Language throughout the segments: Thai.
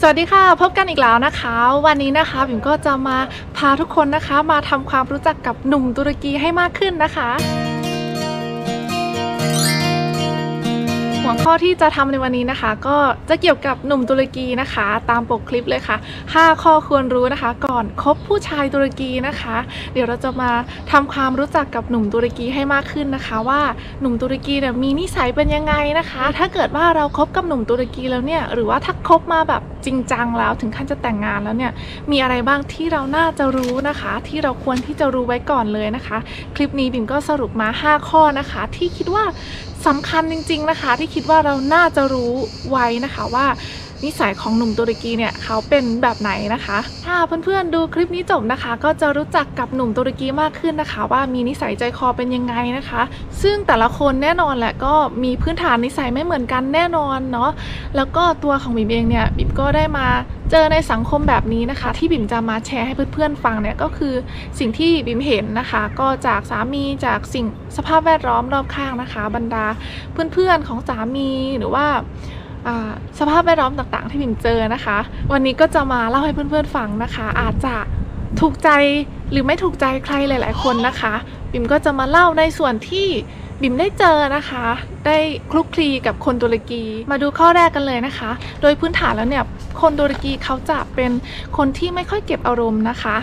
สวัสดีค่ะ พบกันอีกแล้วนะคะ วันนี้นะคะบิมก็จะมาพาทุกคนนะคะ มาทำความรู้จักกับหนุ่มตุรกีให้มากขึ้นนะคะ หัวข้อที่จะทำในวันนี้นะคะ ก็จะเกี่ยวกับหนุ่มตุรกีนะคะ ตามปกคลิปเลยค่ะ 5 ข้อควรรู้นะคะ ก่อนคบผู้ชายตุรกีนะคะ เดี๋ยวเราจะมาทำความรู้จักกับหนุ่มตุรกีให้มากขึ้นนะคะ ว่าหนุ่มตุรกีเนี่ยมีนิสัยเป็นยังไงนะคะ ถ้าเกิดว่าเราคบกับหนุ่มตุรกีแล้วเนี่ยหรือว่าถ้าคบมาแบบ จริงจังแล้วถึงขั้นจะแต่งงานแล้วเนี่ยมีอะไรบ้างที่เราน่าจะรู้นะคะ ที่เราควรที่จะรู้ไว้ก่อนเลยนะคะ คลิปนี้บิ่มก็สรุปมา 5 ข้อนะคะ ที่คิดว่าสำคัญจริง ๆนะคะ ที่คิดว่าเราน่าจะรู้ไว้นะคะว่า นิสัยของหนุ่มตุรกีเนี่ยเขาเป็นแบบไหนนะคะ ถ้าเพื่อนๆดูคลิปนี้จบนะคะ ก็จะรู้จักกับหนุ่มตุรกีมากขึ้นนะคะ ว่ามีนิสัยใจคอเป็นยังไงนะคะ ซึ่งแต่ละคนแน่นอนแหละก็มีพื้นฐานนิสัยไม่เหมือนกันแน่นอนเนาะแล้วก็ตัวของบิมเองเนี่ยบิมก็ได้มาเจอในสังคมแบบนี้นะคะ ที่บิ่มจะมาแชร์ให้เพื่อนๆฟังเนี่ยก็คือสิ่งที่บิ่มเห็นนะคะ ก็จากสามีจากสิ่งสภาพแวดล้อมรอบข้างนะคะ บรรดาเพื่อนๆของสามีหรือว่า สภาพแวดล้อมต่างๆ ที่บิมเจอนะคะ วันนี้ก็จะมาเล่าให้เพื่อนๆฟังนะคะ อาจจะถูกใจหรือไม่ถูกใจใครหลาย ๆ คนนะคะ บิมก็จะมาเล่าในส่วนที่บิมได้เจอนะคะ ได้คลุกคลีกับคนตุรกี มาดูข้อแรกกันเลยนะคะ โดยพื้นฐานแล้วเนี่ย คนตุรกีเขาจะเป็นคนที่ไม่ค่อยเก็บอารมณ์นะคะ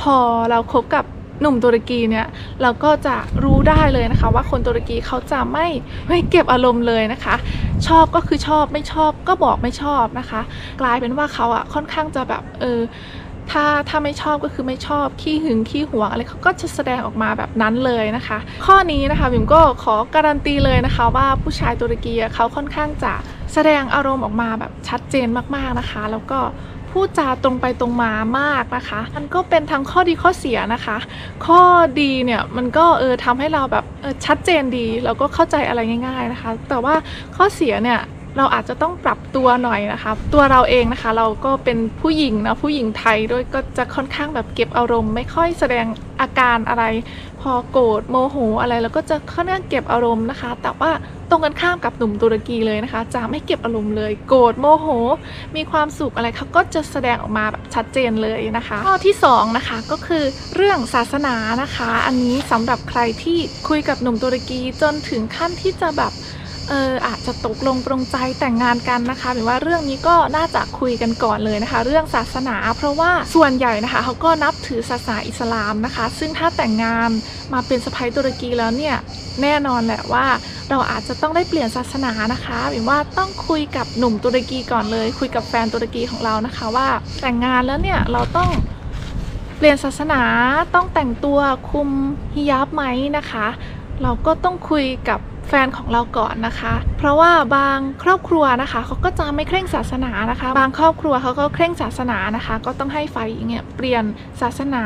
พอเราคบกับ หนุ่มตุรกีเนี่ยเราก็จะรู้ได้เลยนะคะ ว่าคนตุรกีเขาจะไม่ไม่เก็บอารมณ์เลยนะคะ ชอบก็คือชอบไม่ชอบก็บอกไม่ชอบนะคะ กลายเป็นว่าเขาอะค่อนข้างจะแบบเออถ้าถ้าไม่ชอบก็คือไม่ชอบขี้หึงขี้หวงอะไรเขาก็จะแสดงออกมาแบบนั้นเลยนะคะ ข้อนี้นะคะบิมก็ขอการันตีเลยนะคะ ว่าผู้ชายตุรกีเขาค่อนข้างจะแสดงอารมณ์ออกมาแบบชัดเจนมากๆนะคะ แล้วก็ พูดจาตรงไปตรงมามากนะคะ มันก็เป็นทั้งข้อดีข้อเสียนะคะ ข้อดีเนี่ยมันก็เออทำให้เราแบบชัดเจนดีแล้วก็เข้าใจอะไรง่าย ๆนะคะ แต่ว่าข้อเสียเนี่ย เราอาจจะต้องปรับตัวหน่อยนะคะ ตัวเราเองนะคะเราก็เป็นผู้หญิงนะผู้หญิงไทยด้วยก็จะค่อนข้างแบบเก็บอารมณ์ ไม่ค่อยแสดงอาการอะไร พอโกรธโมโหอะไรแล้วก็จะค่อนข้างเก็บอารมณ์นะคะ แต่ว่าตรงกันข้ามกับหนุ่มตุรกีเลยนะคะ จะไม่เก็บอารมณ์เลย โกรธโมโห มีความสุขอะไรเขาก็จะแสดงออกมาแบบชัดเจนเลยนะคะ ข้อที่สองนะคะก็คือเรื่องศาสนานะคะ อันนี้สำหรับใครที่คุยกับหนุ่มตุรกีจนถึงขั้นที่จะแบบ เอออาจจะตกลงปรงใจแต่งงานกันนะคะหรือว่าเรื่องนี้ก็น่าจะคุยกันก่อนเลยนะคะ เรื่องศาสนา เพราะว่าส่วนใหญ่นะคะเขาก็นับถือศาสนาอิสลามนะคะ ซึ่งถ้าแต่งงานมาเป็นสะใภ้ตุรกีแล้วเนี่ยแน่นอนแหละว่าเราอาจจะต้องได้เปลี่ยนศาสนานะคะหรือว่าต้องคุยกับหนุ่มตุรกีก่อนเลย คุยกับแฟนตุรกีของเรานะคะว่าแต่งงานแล้วเนี่ยเราต้องเปลี่ยนศาสนาต้องแต่งตัวคุมฮิญาบไหมนะคะ เราก็ต้องคุยกับ แฟนของเราก่อนนะคะ เพราะว่าบางครอบครัวนะคะเขาก็จะไม่เคร่งศาสนานะคะ บางครอบครัวเขาก็เคร่งศาสนานะคะ ก็ต้องให้ฝ่ายหญิงเนี่ยเปลี่ยนศาสนา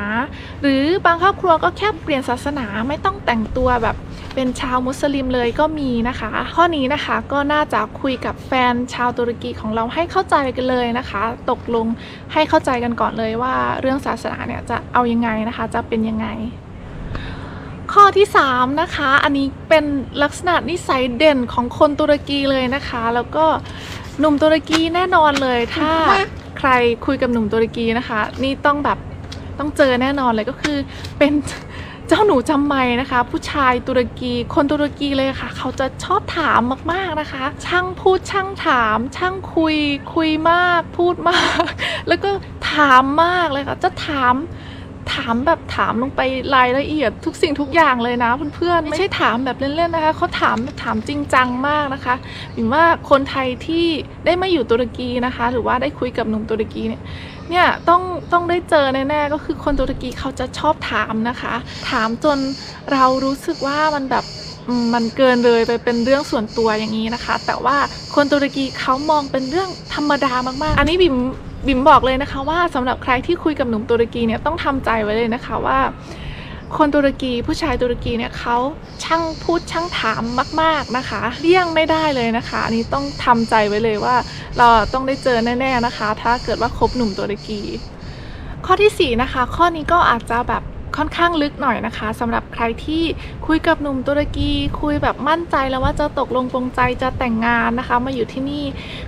หรือบางครอบครัวก็แค่เปลี่ยนศาสนาไม่ต้องแต่งตัวแบบเป็นชาวมุสลิมเลยก็มีนะคะ ข้อนี้นะคะก็น่าจะคุยกับแฟนชาวตุรกีของเราให้เข้าใจกันเลยนะคะ ตกลงให้เข้าใจกันก่อนเลยว่าเรื่องศาสนาเนี่ยจะเอายังไงนะคะ จะเป็นยังไง ข้อที่ 3 นะคะ อันนี้เป็นลักษณะนิสัยเด่นของคนตุรกีเลยนะคะ แล้วก็หนุ่มตุรกีแน่นอนเลยถ้าใครคุยกับหนุ่มตุรกีนะคะ นี่ต้องแบบต้องเจอแน่นอนเลยก็คือเป็นเจ้าหนูจำไม่นะคะ ผู้ชายตุรกีคนตุรกีเลยค่ะ เขาจะชอบถามมากๆนะคะ ช่างพูดช่างถาม ช่างคุยคุยมาก พูดมาก แล้วก็ถามมากเลยค่ะจะถาม ถามแบบถามลงไปรายละเอียดทุกสิ่งทุกอย่างเลยนะเพื่อนๆไม่ใช่ถามแบบเล่นๆนะคะเขาถามแบบถามจริงจังมากนะคะหรือว่าคนไทยที่ได้มาอยู่ตุรกีนะคะ หรือว่าได้คุยกับหนุ่มตุรกีเนี่ยเนี่ยต้องต้องได้เจอแน่ๆก็คือคนตุรกีเขาจะชอบถามนะคะ ถามจนเรารู้สึกว่ามันแบบอืมมันเกินเลยไปเป็นเรื่องส่วนตัวอย่างนี้นะคะ แต่ว่าคนตุรกีเขามองเป็นเรื่องธรรมดามากๆ อันนี้บิม บิมบอกเลยนะคะว่าสำหรับใครที่คุยกับหนุ่มตุรกีเนี่ยต้องทำใจไว้เลยนะคะว่า คนตุรกีผู้ชายตุรกีเนี่ยเขาช่างพูดช่างถามมาก ๆนะคะเลี่ยงไม่ได้เลยนะคะ อันนี้ต้องทำใจไว้เลยว่า เราต้องได้เจอแน่ ๆนะคะ ถ้าเกิดว่าคบหนุ่มตุรกี ข้อที่4นะคะข้อนี้ก็อาจจะแบบ ค่อนข้างลึกหน่อยนะคะสำหรับใครที่คุยกับหนุ่มตุรกีคุยแบบมั่นใจแล้วว่าจะตกลงปรงใจจะแต่งงานนะคะ มาอยู่ที่นี่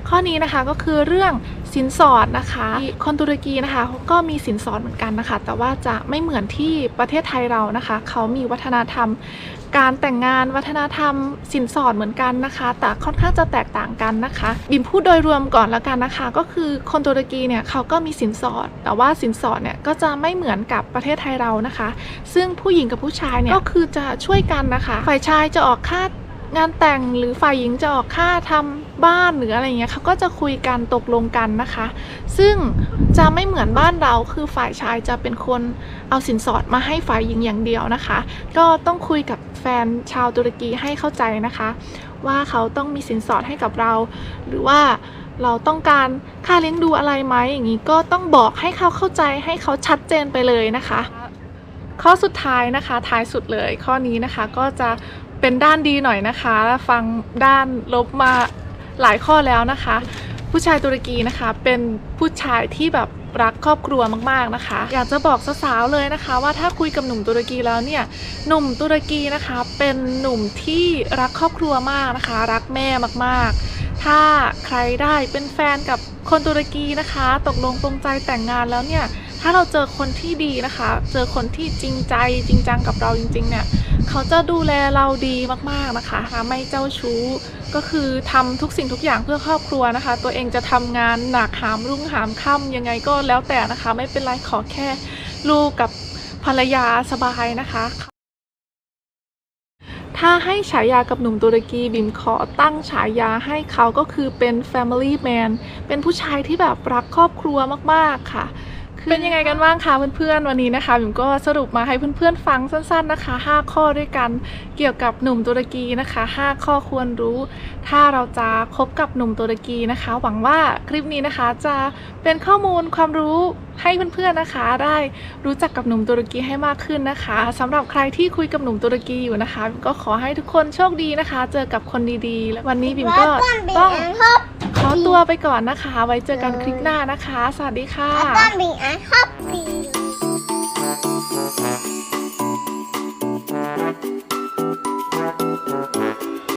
ข้อนี้นะคะก็คือเรื่องสินสอดนะคะคนตุรกีนะคะก็มีสินสอดเหมือนกันนะคะ แต่ว่าจะไม่เหมือนที่ประเทศไทยเรานะคะ เขามีวัฒนธรรมการแต่งงานวัฒนธรรมสินสอดเหมือนกันนะคะ แต่ค่อนข้างจะแตกต่างกันนะคะ บิมพูดโดยรวมก่อนแล้วกันนะคะ ก็คือคนตุรกีเนี่ยเขาก็มีสินสอด แต่ว่าสินสอดเนี่ยก็จะไม่เหมือนกับประเทศไทยเรานะคะซึ่งผู้หญิงกับผู้ชายเนี่ยก็คือจะช่วยกันนะคะ ฝ่ายชายจะออกค่างานแต่งหรือฝ่ายหญิงจะออกค่าทำบ้านหรืออะไรเงี้ยเขาก็จะคุยกันตกลงกันนะคะ ซึ่งจะไม่เหมือนบ้านเราคือฝ่ายชายจะเป็นคนเอาสินสอดมาให้ฝ่ายหญิงอย่างเดียวนะคะ ก็ต้องคุยกับแฟนชาวตุรกีให้เข้าใจนะคะ ว่าเขาต้องมีสินสอดให้กับเรา หรือว่าเราต้องการค่าเลี้ยงดูอะไรไหมอย่างนี้ก็ต้องบอกให้เขาเข้าใจให้เขาชัดเจนไปเลยนะคะ ข้อสุดท้ายนะคะท้ายสุดเลยข้อนี้นะคะก็จะเป็นด้านดีหน่อยนะคะ ฟังด้านลบมาหลายข้อแล้วนะคะ ผู้ชายตุรกีนะคะเป็นผู้ชายที่แบบรักครอบครัวมากๆนะคะ อยากจะบอกสาวๆเลยนะคะ ว่าถ้าคุยกับหนุ่มตุรกีแล้วเนี่ยหนุ่มตุรกีนะคะเป็นหนุ่มที่รักครอบครัวมากนะคะ รักแม่มากๆ ถ้าใครได้เป็นแฟนกับคนตุรกีนะคะ ตกลงปรงใจแต่งงานแล้วเนี่ย ถ้าเราเจอคนที่ดีนะคะ เจอคนที่จริงใจจริงจังกับเราจริง ๆ เนี่ย เขาจะดูแลเราดีมากๆนะคะไม่เจ้าชู้ก็คือทำทุกสิ่งทุกอย่างเพื่อครอบครัวนะคะ ตัวเองจะทำงานหนักหามรุ่งหามค่ำยังไงก็แล้วแต่นะคะ ไม่เป็นไรขอแค่ลูกกับภรรยาสบายนะคะ ถ้าให้ฉายากับหนุ่มตุรกีบิมขอตั้งฉายาให้เขาก็คือเป็น Family Man เป็นผู้ชายที่แบบรักครอบครัวมากๆค่ะ เป็นยังไงกันบ้างคะเพื่อนๆวันนี้นะคะบิมก็สรุปมาให้เพื่อนๆฟังสั้นๆนะคะ 5 ข้อด้วยกันเกี่ยวกับหนุ่มตุรกีนะคะ 5 ข้อควรรู้ ถ้าเราจะคบกับหนุ่มตุรกีนะคะ หวังว่าคลิปนี้นะคะจะเป็นข้อมูลความรู้ให้เพื่อนๆนะคะ ได้รู้จักกับหนุ่มตุรกีให้มากขึ้นนะคะสำหรับใครที่คุยกับหนุ่มตุรกีอยู่นะคะบิมก็ขอให้ทุกคนโชคดีนะคะ เจอกับคนดีๆ และวันนี้บิมก็ต้อง ขอตัวไปก่อนนะคะ ไว้เจอกันคลิปหน้านะคะ สวัสดีค่ะ ต้องมีอันฮอปปี้